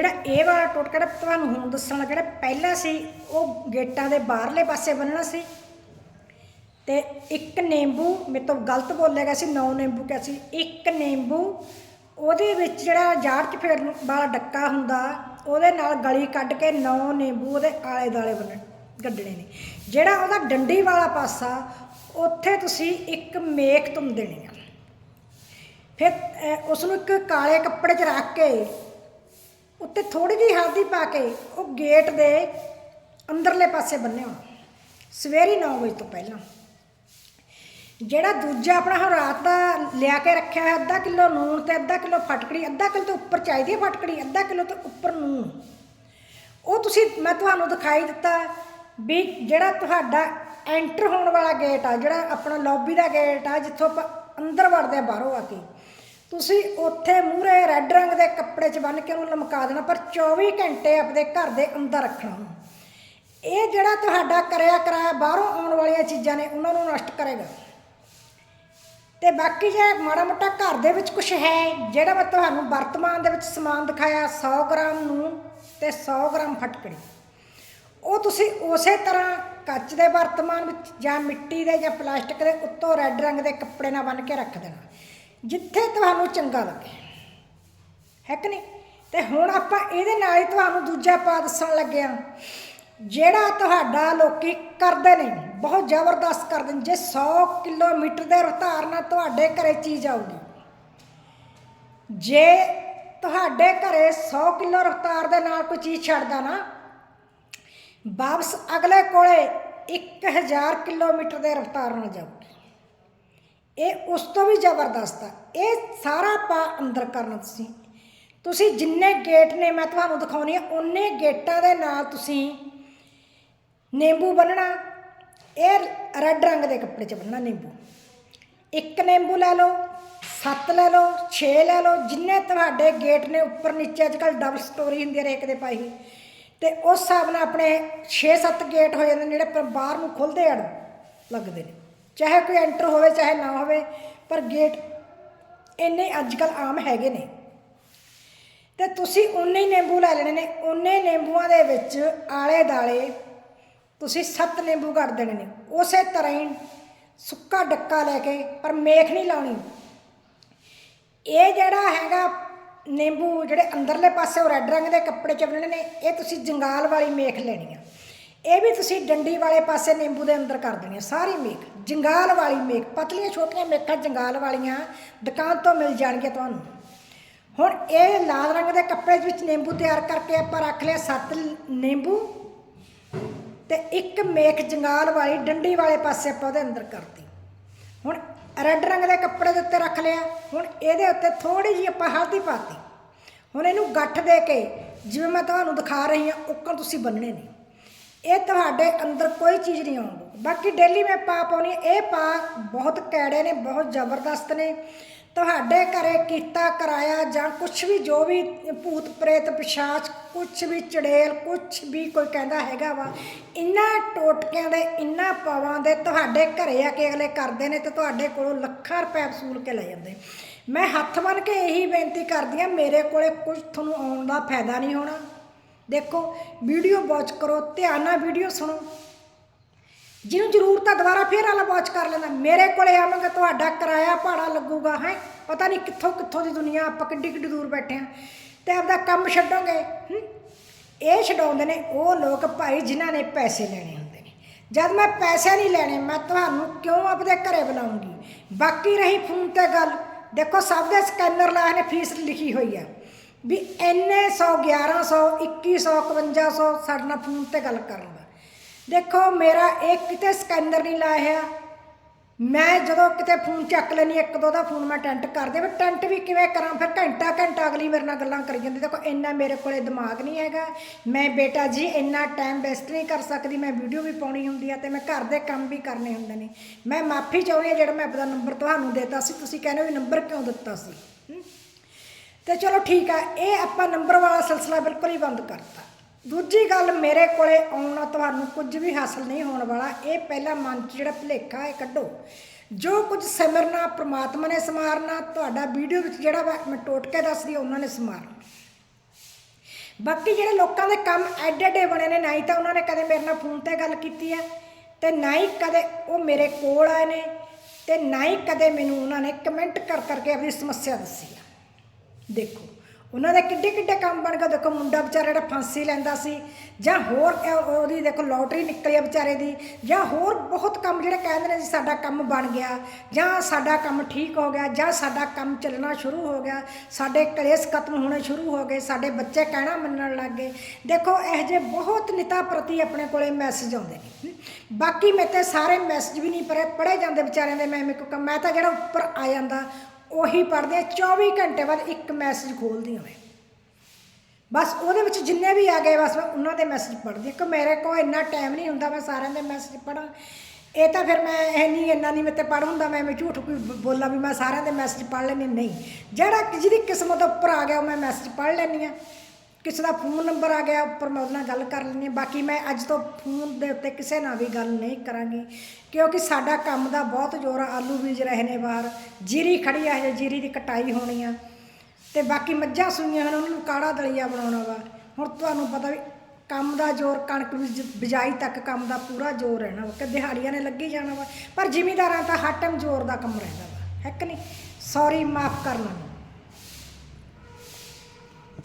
ਜਿਹੜਾ ਇਹ ਵਾਲਾ ਟੋਟਕਾ ਜਿਹੜਾ ਤੁਹਾਨੂੰ ਹੁਣ ਦੱਸਣ ਲੱਗਾ ਜਿਹੜਾ ਪਹਿਲਾਂ ਸੀ ਉਹ ਗੇਟਾਂ ਦੇ ਬਾਹਰਲੇ ਪਾਸੇ ਬੰਨਣਾ ਸੀ। ਤੇ ਇੱਕ ਨਿੰਬੂ ਮੇਰੇ ਤੋਂ ਗਲਤ ਬੋਲਿਆ ਗਿਆ ਸੀ ਨੌ ਨਿੰਬੂ ਕਿਹਾ ਸੀ। ਇੱਕ ਨਿੰਬੂ ਉਹਦੇ ਵਿੱਚ ਜਿਹੜਾ ਜਾੜ ਚ ਫੇਰਨ ਵਾਲਾ ਡੱਕਾ ਹੁੰਦਾ ਉਹਦੇ ਨਾਲ ਗਲੀ ਕੱਢ ਕੇ ਨੌ ਨਿੰਬੂ ਉਹਦੇ ਆਲੇ ਦਾਲੇ ਬੰਨਣ ਗੱਡਣੇ ਨੇ। ਜਿਹੜਾ ਉਹਦਾ ਡੰਡੀ ਵਾਲਾ ਪਾਸਾ ਉੱਥੇ ਤੁਸੀਂ ਇੱਕ ਮੇਖ ਤੁਮ ਦੇਣੀ ਆ। ਫਿਰ ਅਹ, ਉਸ ਨੂੰ ਇੱਕ ਕਾਲੇ ਕੱਪੜੇ 'ਚ ਰੱਖ ਕੇ ਉੱਤੇ ਥੋੜੀ ਜਿਹੀ ਹਲਦੀ ਪਾ ਕੇ ਉਹ ਗੇਟ ਦੇ ਅੰਦਰਲੇ ਪਾਸੇ ਬੰਨਿਆ ਹੋਣਾ ਸਵੇਰੀ 9 ਵਜੇ ਤੋਂ ਪਹਿਲਾਂ। ਜਿਹੜਾ ਦੂਜਾ ਆਪਣਾ ਹੁਣ ਰਾਤ ਦਾ ਲਿਆ ਕੇ ਰੱਖਿਆ ਹੈ ਅੱਧਾ ਕਿਲੋ ਨੂਣ ਤੇ ਅੱਧਾ ਕਿਲੋ ਫਟਕੜੀ, ਅੱਧਾ ਕਿਲੋ ਤੋਂ ਉੱਪਰ ਚਾਹੀਦੀ ਹੈ ਫਟਕੜੀ, ਅੱਧਾ ਕਿਲੋ ਤੋਂ ਉੱਪਰ ਨੂਣ ਉਹ ਤੁਸੀਂ, ਮੈਂ ਤੁਹਾਨੂੰ ਦਿਖਾਈ ਦਿੱਤਾ ਵੀ ਜਿਹੜਾ ਤੁਹਾਡਾ ਐਂਟਰ ਹੋਣ ਵਾਲਾ ਗੇਟ ਆ, ਜਿਹੜਾ ਆਪਣਾ ਲੌਬੀ ਦਾ ਗੇਟ ਆ, ਜਿੱਥੋਂ ਆਪਾਂ ਅੰਦਰ ਵੜਦੇ ਆ ਬਾਹਰੋਂ ਆ ਕੇ ਤੁਸੀਂ ਉੱਥੇ ਮੂਹਰੇ ਰੈੱਡ ਰੰਗ ਦੇ ਕੱਪੜੇ 'ਚ ਬੰਨ੍ਹ ਕੇ ਉਹਨੂੰ ਲਮਕਾ ਦੇਣਾ, ਪਰ 24 ਘੰਟੇ ਆਪਣੇ ਘਰ ਦੇ ਅੰਦਰ ਰੱਖਣਾ ਉਹਨੂੰ। ਇਹ ਜਿਹੜਾ ਤੁਹਾਡਾ ਕਰਿਆ ਕਰਾਇਆ ਬਾਹਰੋਂ ਆਉਣ ਵਾਲੀਆਂ ਚੀਜ਼ਾਂ ਨੇ, ਉਹਨਾਂ ਨੂੰ ਨਸ਼ਟ ਕਰੇਗਾ। ਤੇ ਬਾਕੀ ਜੇ ਮਾੜਾ ਮੋਟਾ ਘਰ ਦੇ ਵਿੱਚ ਕੁਝ ਹੈ, ਜਿਹੜਾ ਮੈਂ ਤੁਹਾਨੂੰ ਵਰਤਮਾਨ ਦੇ ਵਿੱਚ ਸਮਾਨ ਦਿਖਾਇਆ 100 ਗ੍ਰਾਮ ਨੂੰ ਤੇ 100 ਗ੍ਰਾਮ ਫਟਕੜੀ। ਉਹ ਤੁਸੀਂ ਉਸੇ ਤਰ੍ਹਾਂ ਕੱਚ ਦੇ ਵਰਤਮਾਨ ਵਿੱਚ ਜਾਂ ਮਿੱਟੀ ਦੇ ਜਾਂ ਪਲਾਸਟਿਕ ਦੇ ਉੱਤੋਂ ਰੈੱਡ ਰੰਗ ਦੇ ਕੱਪੜੇ ਨਾਲ ਬੰਨ੍ਹ ਕੇ ਰੱਖ ਦੇਣਾ। ਜਿੱਥੇ ਤੁਹਾਨੂੰ ਚੰਗਾ ਲੱਗੇ। ਹੈ ਕਿ ਨਹੀਂ? ਤੇ ਹੁਣ ਆਪਾਂ ਇਹਦੇ ਨਾਲ ਹੀ ਤੁਹਾਨੂੰ ਦੂਜਾ ਪਾ ਦੱਸਣ ਲੱਗੇ ਹਾਂ। ਜਿਹੜਾ ਤੁਹਾਡਾ ਲੋਕੀ ਕਰਦੇ ਨੇ, ਬਹੁਤ ਜ਼ਬਰਦਸਤ ਕਰਦੇ ਨੇ, ਜੇ 100 ਕਿਲੋਮੀਟਰ ਦੇ ਰਫ਼ਤਾਰ ਨਾਲ ਤੁਹਾਡੇ ਘਰੇ ਚੀਜ਼ ਆਊਗੀ। ਜੇ ਤੁਹਾਡੇ ਘਰੇ 100 ਕਿਲੋ ਰਫ਼ਤਾਰ ਦੇ ਨਾਲ ਕੋਈ ਚੀਜ਼ ਛੱਡਦਾ ਨਾ, ਵਾਪਸ ਅਗਲੇ ਕੋਲੇ 1000 ਕਿਲੋਮੀਟਰ ਦੇ ਰਫ਼ਤਾਰ ਨਾਲ ਜਾਊਗੀ। ਇਹ ਉਸ ਤੋਂ ਵੀ ਜ਼ਬਰਦਸਤ ਆ। ਇਹ ਸਾਰਾ ਪਾ ਅੰਦਰ ਕਰਨਾ ਤੁਸੀਂ। ਤੁਸੀਂ ਜਿੰਨੇ ਗੇਟ ਨੇ, ਮੈਂ ਤੁਹਾਨੂੰ ਦਿਖਾਉਣੀ ਆ, ਉਹਨੇ ਗੇਟਾਂ ਦੇ ਨਾਲ ਤੁਸੀਂ ਨਿੰਬੂ ਬੰਨਣਾ ਇਹ ਰੈੱਡ ਰੰਗ ਦੇ ਕੱਪੜੇ 'ਚ ਬੰਨਣਾ ਨਿੰਬੂ। ਇੱਕ ਨਿੰਬੂ ਲੈ ਲਓ, ਸੱਤ ਲੈ ਲਓ 6 ਲੈ ਲਓ, ਜਿੰਨੇ ਤੁਹਾਡੇ ਗੇਟ ਨੇ ਉੱਪਰ ਨੀਚੇ ਅੱਜ ਕੱਲ ਡਬਲ ਸਟੋਰੀ ਹੁੰਦੀ ਹੈ ਰੇਕ ਦੇ ਪਾਈ ਹੋਈ। ਤੇ ਉਸ ਹਿਸਾਬ ਨਾਲ ਆਪਣੇ 6-7 ਗੇਟ ਹੋ ਜਾਂਦੇ ਨੇ, ਜਿਹੜੇ ਪਰ ਬਾਹਰ ਨੂੰ ਖੁੱਲਦੇ ਅੜ ਲੱਗਦੇ ਨੇ। ਚਾਹੇ ਕੋਈ ਐਂਟਰ ਹੋਵੇ, ਚਾਹੇ ਨਾ ਹੋਵੇ, ਪਰ ਗੇਟ ਇੰਨੇ ਅੱਜ ਕੱਲ ਆਮ ਹੈਗੇ ਨੇ। ਤੇ ਤੁਸੀਂ ਉਨੇ ਹੀ ਨਿੰਬੂ ਲੈ ਲੈਣੇ ਨੇ। ਉਨੇ ਨਿੰਬੂਆਂ ਦੇ ਵਿੱਚ ਆਲੇ ਦਾਲੇ ਤੁਸੀਂ ਸੱਤ ਨਿੰਬੂ ਕੱਢ ਦੇਣੇ ਨੇ। ਉਸੇ ਤਰ੍ਹਾਂ ਹੀ ਸੁੱਕਾ ਡੱਕਾ ਲੈ ਕੇ, ਪਰ ਮੇਖ ਨਹੀਂ ਲਾਉਣੀ। ਇਹ ਜਿਹੜਾ ਹੈਗਾ ਨਿੰਬੂ ਜਿਹੜੇ ਅੰਦਰਲੇ ਪਾਸੇ ਉਹ ਰੈੱਡ ਰੰਗ ਦੇ ਕੱਪੜੇ ਚ ਬੰਨਣੇ ਨੇ, ਇਹ ਤੁਸੀਂ ਜੰਗਾਲ ਵਾਲੀ ਮੇਖ ਲੈਣੀ ਆ। ਇਹ ਵੀ ਤੁਸੀਂ ਡੰਡੀ ਵਾਲੇ ਪਾਸੇ ਨਿੰਬੂ ਦੇ ਅੰਦਰ ਕਰ ਦੇਣੀ ਹੈ ਸਾਰੀ ਮੇਖ ਜੰਗਾਲ ਵਾਲੀ ਮੇਖ ਪਤਲੀਆਂ ਛੋਟੀਆਂ ਮੇਖਾਂ ਜੰਗਾਲ ਵਾਲੀਆਂ ਦੁਕਾਨ ਤੋਂ ਮਿਲ ਜਾਣਗੀਆਂ ਤੁਹਾਨੂੰ। ਹੁਣ ਇਹ ਲਾਲ ਰੰਗ ਦੇ ਕੱਪੜੇ ਵਿੱਚ ਨਿੰਬੂ ਤਿਆਰ ਕਰਕੇ ਆਪਾਂ ਰੱਖ ਲਿਆ ਸੱਤ ਨਿੰਬੂ ਤੇ ਇੱਕ ਮੇਖ ਜੰਗਾਲ ਵਾਲੀ ਡੰਡੀ ਵਾਲੇ ਪਾਸੇ ਆਪਾਂ ਉਹਦੇ ਅੰਦਰ ਕਰਤੀ। ਹੁਣ ਰੈੱਡ ਰੰਗ ਦੇ ਕੱਪੜੇ ਦੇ ਉੱਤੇ ਰੱਖ ਲਿਆ, ਹੁਣ ਇਹਦੇ ਉੱਤੇ ਥੋੜੀ ਜਿਹੀ ਆਪਾਂ ਹਲਦੀ ਪਾਤੀ। ਹੁਣ ਇਹਨੂੰ ਗੱਠ ਦੇ ਕੇ, ਜਿਵੇਂ ਮੈਂ ਤੁਹਾਨੂੰ ਦਿਖਾ ਰਹੀ ਹਾਂ ਉੱਕਰ ਤੁਸੀਂ ਬੰਨਣੇ ਨੇ ਇਹ ਤੁਹਾਡੇ ਅੰਦਰ ਕੋਈ ਚੀਜ਼ ਨਹੀਂ ਆਉਂਦੀ। ਬਾਕੀ ਡੇਲੀ ਮੈਂ ਪਾ ਪਾਉਣੀ ਇਹ ਪਾ ਬਹੁਤ ਕੈੜੇ ਨੇ, ਬਹੁਤ ਜ਼ਬਰਦਸਤ ਨੇ। ਤੁਹਾਡੇ ਘਰੇ ਕੀਤਾ ਕਰਾਇਆ ਜਾਂ ਕੁਝ ਵੀ, ਜੋ ਵੀ ਭੂਤ ਪ੍ਰੇਤ ਪਿਸ਼ਾਚ ਕੁਝ ਵੀ ਚੜੇਲ ਕੁਝ ਵੀ ਕੋਈ ਕਹਿੰਦਾ ਹੈਗਾ ਵਾ ਇੰਨਾ ਟੋਟਕਿਆਂ ਦੇ ਇੰਨਾ ਪਾਵਾਂ ਦੇ ਤੁਹਾਡੇ ਘਰੇ ਆ ਕੇ ਅਗਲੇ ਕਰਦੇ ਨੇ ਤੇ ਤੁਹਾਡੇ ਕੋਲੋਂ ਲੱਖਾਂ ਰੁਪਏ ਵਸੂਲ ਕੇ ਲੈ ਜਾਂਦੇ। ਮੈਂ ਹੱਥ ਬੰਨ ਕੇ ਇਹੀ ਬੇਨਤੀ ਕਰਦੀ ਆ, ਮੇਰੇ ਕੋਲੇ ਕੁਝ ਤੁਹਾਨੂੰ ਆਉਣ ਦਾ ਫਾਇਦਾ ਨਹੀਂ ਹੋਣਾ। ਦੇਖੋ ਵੀਡੀਓ ਵਾਚ ਕਰੋ, ਧਿਆਨ ਨਾਲ ਵੀਡੀਓ ਸੁਣੋ। ਜਿਹਨੂੰ ਜ਼ਰੂਰਤ ਆ, ਦੁਬਾਰਾ ਫੇਰ ਵਾਲਾ ਵਾਚ ਕਰ ਲੈਣਾ ਮੇਰੇ ਕੋਲੇ ਆਵਾਂਗੇ, ਤੁਹਾਡਾ ਕਿਰਾਇਆ ਭਾੜਾ ਲੱਗੂਗਾ, ਹੈ? ਪਤਾ ਨਹੀਂ ਕਿੱਥੋਂ ਕਿੱਥੋਂ ਦੀ ਦੁਨੀਆ, ਆਪਾਂ ਕਿੱਡੀ ਕਿੱਡੀ ਦੂਰ ਬੈਠੇ ਆ। ਤੇ ਆਪਦਾ ਕੰਮ ਛੱਡੋਗੇ ਇਹ ਛਡਾਉਂਦੇ ਨੇ ਉਹ ਲੋਕ ਭਾਈ ਜਿਨ੍ਹਾਂ ਨੇ ਪੈਸੇ ਲੈਣੇ ਹੁੰਦੇ ਨੇ। ਜਦ ਮੈਂ ਪੈਸੇ ਨਹੀਂ ਲੈਣੇ, ਮੈਂ ਤੁਹਾਨੂੰ ਕਿਉਂ ਆਪਦੇ ਘਰੇ ਬੁਲਾਉਂਗੀ? ਬਾਕੀ ਰਹੀ ਫੋਨ ਤੇ ਗੱਲ। ਦੇਖੋ, ਸਭ ਦੇ ਸਕੈਨਰ ਲਾਏ ਨੇ, ਫੀਸ ਲਿਖੀ ਹੋਈ ਆ। ਵੀ ਇੰਨੇ 100 1100 2100 5100 ਸਾਡੇ ਨਾਲ ਫੋਨ ਤੇ ਗੱਲ ਕਰਨ ਦਾ। ਦੇਖੋ, ਮੇਰਾ ਇਹ ਕਿਤੇ ਸਕੈਨਰ ਨਹੀਂ ਲਾਇਆ ਮੈਂ ਜਦੋਂ ਕਿਤੇ ਫੋਨ ਚੱਕ ਲੈਣੀ ਇੱਕ ਦੋ ਦਾ ਫੋਨ ਮੈਂ ਟੈਂਟ ਕਰਦੇ ਪਰ ਟੈਂਟ ਵੀ ਕਿਵੇਂ ਕਰਾਂ? ਫਿਰ ਘੰਟਾ ਘੰਟਾ ਅਗਲੀ ਮੇਰੇ ਨਾਲ ਗੱਲਾਂ ਕਰੀ ਜਾਂਦੀ, ਦੇਖੋ, ਇੰਨਾ ਮੇਰੇ ਕੋਲੇ ਦਿਮਾਗ ਨਹੀਂ ਹੈਗਾ। ਮੈਂ ਬੇਟਾ ਜੀ, ਇੰਨਾ ਟਾਈਮ ਵੇਸਟ ਨਹੀਂ ਕਰ ਸਕਦੀ, ਮੈਂ ਵੀਡੀਓ ਵੀ ਪਾਉਣੀ ਹੁੰਦੀ ਆ ਤੇ ਮੈਂ ਘਰ ਦੇ ਕੰਮ ਵੀ ਕਰਨੇ ਹੁੰਦੇ ਨੇ। ਮੈਂ ਮਾਫੀ ਚਾਹੁੰਦੀ ਹਾਂ ਜਿਹੜਾ ਮੈਂ ਆਪਣਾ ਨੰਬਰ ਤੁਹਾਨੂੰ ਦੇਤਾ ਸੀ, ਤੁਸੀਂ ਕਹਿੰਦੇ ਵੀ ਨੰਬਰ ਕਿਉਂ ਦਿੱਤਾ ਸੀ? ਤੇ ਚਲੋ ਠੀਕ ਆ, ਇਹ ਆਪਾਂ ਨੰਬਰ ਵਾਲਾ ਸਿਲਸਿਲਾ ਬਿਲਕੁਲ ਹੀ ਬੰਦ ਕਰਤਾ। ਦੂਜੀ ਗੱਲ ਮੇਰੇ ਕੋਲੇ ਆਉਣਾ ਤੁਹਾਨੂੰ ਕੁਝ ਵੀ ਹਾਸਲ ਨਹੀਂ ਹੋਣ ਵਾਲਾ, ਇਹ ਪਹਿਲਾ ਮਨ 'ਚ ਜਿਹੜਾ ਭੁਲੇਖਾ ਹੈ ਕੱਢੋ। ਜੋ ਕੁਝ ਸਿਮਰਨਾ, ਪ੍ਰਮਾਤਮਾ ਨੇ ਸਮਾਰਨਾ, ਤੁਹਾਡਾ ਵੀਡੀਓ ਵਿੱਚ ਜਿਹੜਾ ਵਾ- ਮੈਂ ਟੋਟਕੇ ਦੱਸਦੀ ਉਹਨਾਂ ਨੇ ਸਮਾਰਨਾ। ਬਾਕੀ ਜਿਹੜੇ ਲੋਕਾਂ ਦੇ ਕੰਮ ਐਡੇ ਐਡੇ ਬਣੇ ਨੇ, ਨਾ ਹੀ ਤਾਂ ਉਹਨਾਂ ਨੇ ਕਦੇ ਮੇਰੇ ਨਾਲ ਫੋਨ ਤੇ ਗੱਲ ਕੀਤੀ ਹੈ ਤੇ ਨਾ ਹੀ ਕਦੇ ਉਹ ਮੇਰੇ ਕੋਲ ਆਏ ਨੇ, ਤੇ ਨਾ ਹੀ ਕਦੇ ਮੈਨੂੰ ਉਹਨਾਂ ਨੇ ਕਮੈਂਟ ਕਰ ਕਰਕੇ ਆਪਣੀ ਸਮੱਸਿਆ ਦੱਸੀ ਆ। ਦੇਖੋ, ਉਹਨਾਂ ਦੇ ਕਿੱਡੇ ਕਿੱਡੇ ਕੰਮ ਬਣ ਗਏ। ਦੇਖੋ, ਮੁੰਡਾ ਵਿਚਾਰਾ ਜਿਹੜਾ ਫਾਂਸੀ ਲੈਂਦਾ ਸੀ, ਜਾਂ ਹੋਰ ਉਹਦੀ ਦੇਖੋ ਲੋਟਰੀ ਨਿਕਲੀ ਆ ਵਿਚਾਰੇ ਦੀ, ਜਾਂ ਹੋਰ ਬਹੁਤ ਕੰਮ ਜਿਹੜੇ ਕਹਿੰਦੇ ਨੇ ਜੀ, ਸਾਡਾ ਕੰਮ ਬਣ ਗਿਆ, ਜਾਂ ਸਾਡਾ ਕੰਮ ਠੀਕ ਹੋ ਗਿਆ, ਜਾਂ ਸਾਡਾ ਕੰਮ ਚੱਲਣਾ ਸ਼ੁਰੂ ਹੋ ਗਿਆ, ਸਾਡੇ ਕਲੇਸ਼ ਖਤਮ ਹੋਣੇ ਸ਼ੁਰੂ ਹੋ ਗਏ, ਸਾਡੇ ਬੱਚੇ ਕਹਿਣਾ ਮੰਨਣ ਲੱਗ ਗਏ। ਦੇਖੋ, ਇਹ ਜੇ ਬਹੁਤ ਨਿਤਾ ਪ੍ਰਤੀ ਆਪਣੇ ਕੋਲੇ ਮੈਸੇਜ ਆਉਂਦੇ ਨੇ। ਬਾਕੀ ਮੇਰੇ ਤੇ ਸਾਰੇ ਮੈਸੇਜ ਵੀ ਨਹੀਂ ਪੜੇ ਪੜੇ ਜਾਂਦੇ ਵਿਚਾਰਿਆਂ ਦੇ, ਮੈਂ ਮੇਰੇ ਮੈਂ ਤਾਂ ਜਿਹੜਾ ਉੱਪਰ ਆ ਜਾਂਦਾ ਉਹੀ ਪੜ੍ਹਦੇ ਆ 24 ਘੰਟੇ ਬਾਅਦ ਇੱਕ ਮੈਸੇਜ ਖੋਲਦੀ ਹਾਂ ਮੈਂ। ਬਸ ਉਹਦੇ ਵਿੱਚ ਜਿੰਨੇ ਵੀ ਆ ਗਏ, ਬਸ ਮੈਂ ਉਹਨਾਂ ਦੇ ਮੈਸੇਜ ਪੜ੍ਹਦੀ ਹਾਂ ਕਿ ਮੇਰੇ ਕੋਲ ਇੰਨਾ ਟਾਈਮ ਨਹੀਂ ਹੁੰਦਾ, ਮੈਂ ਸਾਰਿਆਂ ਦੇ ਮੈਸੇਜ ਪੜਾਂ ਇਹ ਤਾਂ ਫਿਰ ਮੈਂ ਇਹ ਨਹੀਂ ਇੰਨਾ ਨਹੀਂ ਮੇਰੇ ਤੇ ਪੜ੍ਹ ਹੁੰਦਾ, ਮੈਂ ਮੈਂ ਝੂਠ ਕੋਈ ਬੋਲਾਂ ਵੀ ਮੈਂ ਸਾਰਿਆਂ ਦੇ ਮੈਸੇਜ ਪੜ੍ਹ ਲੈਂਦੀ ਨਹੀਂ, ਜਿਹੜਾ ਜਿਹਦੀ ਕਿਸਮਤ ਉੱਪਰ ਆ ਗਿਆ, ਉਹ ਮੈਂ ਮੈਸੇਜ ਪੜ੍ਹ ਲੈਂਦੀ ਹਾਂ ਕਿਸੇ ਦਾ ਫੋਨ ਨੰਬਰ ਆ ਗਿਆ, ਉੱਪਰ ਮੈਂ ਉਹਦੇ ਨਾਲ ਗੱਲ ਕਰ ਲੈਂਦੀ ਹਾਂ। ਬਾਕੀ ਮੈਂ ਅੱਜ ਤੋਂ ਫੋਨ ਦੇ ਉੱਤੇ ਕਿਸੇ ਨਾਲ ਵੀ ਗੱਲ ਨਹੀਂ ਕਰਾਂਗੀ, ਕਿਉਂਕਿ ਸਾਡਾ ਕੰਮ ਦਾ ਬਹੁਤ ਜ਼ੋਰ ਆ, ਆਲੂ ਬੀਜ ਰਹੇ ਨੇ ਬਾਹਰ। ਜੀਰੀ ਖੜੀ ਆ, ਹਜੇ ਜੀਰੀ ਦੀ ਕਟਾਈ ਹੋਣੀ ਆ। ਤੇ ਬਾਕੀ ਮੱਝਾਂ ਸੂਈਆਂ ਹਨ, ਉਹਨਾਂ ਨੂੰ ਕਾੜਾ ਦਲੀਆ ਬਣਾਉਣਾ ਵਾ। ਹੁਣ ਤੁਹਾਨੂੰ ਪਤਾ ਵੀ ਕੰਮ ਦਾ ਜ਼ੋਰ, ਕਣਕ ਬੀਜ- ਬਿਜਾਈ ਤੱਕ ਕੰਮ ਦਾ ਪੂਰਾ ਜ਼ੋਰ ਰਹਿਣਾ ਵਾ, ਕਿ ਦਿਹਾੜੀਆਂ ਨੇ ਲੱਗੀ ਜਾਣਾ ਵਾ। ਪਰ ਜ਼ਿਮੀਦਾਰਾਂ ਤਾਂ ਹਰ ਟਾਈਮ ਜ਼ੋਰ ਦਾ ਕੰਮ ਰਹਿੰਦਾ ਵਾ, ਹੈ ਕਿ ਨਹੀਂ? ਸੌਰੀ ਮਾਫ ਕਰਨਾ